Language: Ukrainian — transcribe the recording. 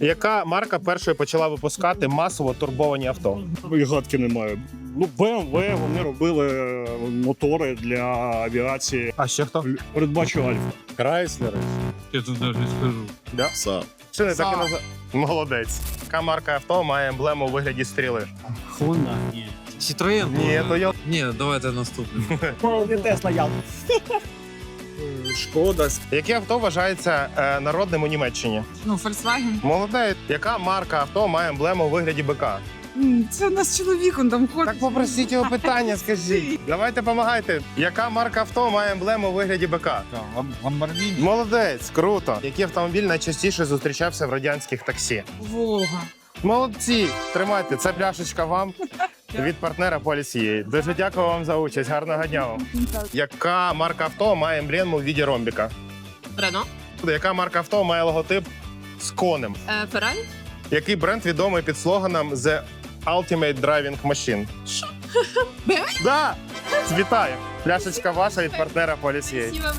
Яка марка першою почала випускати масово турбовані авто? І гадки немає. Ну, BMW, вони робили е, мотори для авіації. А ще хто? Передбачу Альфа. Крайслери. Я тут навіть не скажу. Да? Са. Чи не так і назва... Молодець. Яка марка авто має емблему у вигляді стріли? Хонда? Ні. Citroen? Ні, то я. Ні, давайте наступне. Не Тесла я. Шкода. Яке авто вважається е, народним у Німеччині? Ну, Volkswagen. Молодець. Яка марка авто має емблему у вигляді бика? М, Це у нас чоловік, он там ходить. Так попросіть його питання, скажіть. Давайте допомагайте. Яка марка авто має емблему у вигляді бика? Ламборгіні? Молодець, круто. Який автомобіль найчастіше зустрічався в радянських таксі? Волга. Молодці, тримайте, це пляшечка вам від партнера Полісієї. Дуже дякую вам за участь. Гарного дня вам. Яка марка авто має емблему в віді ромбіка? Рено, Яка марка авто має логотип з конем? е, Феррарі, Який бренд відомий під слоганом The Ultimate Driving Machine? BMW? Да! Вітаю! Пляшечка ваша від партнера Полісієї. Спасибо.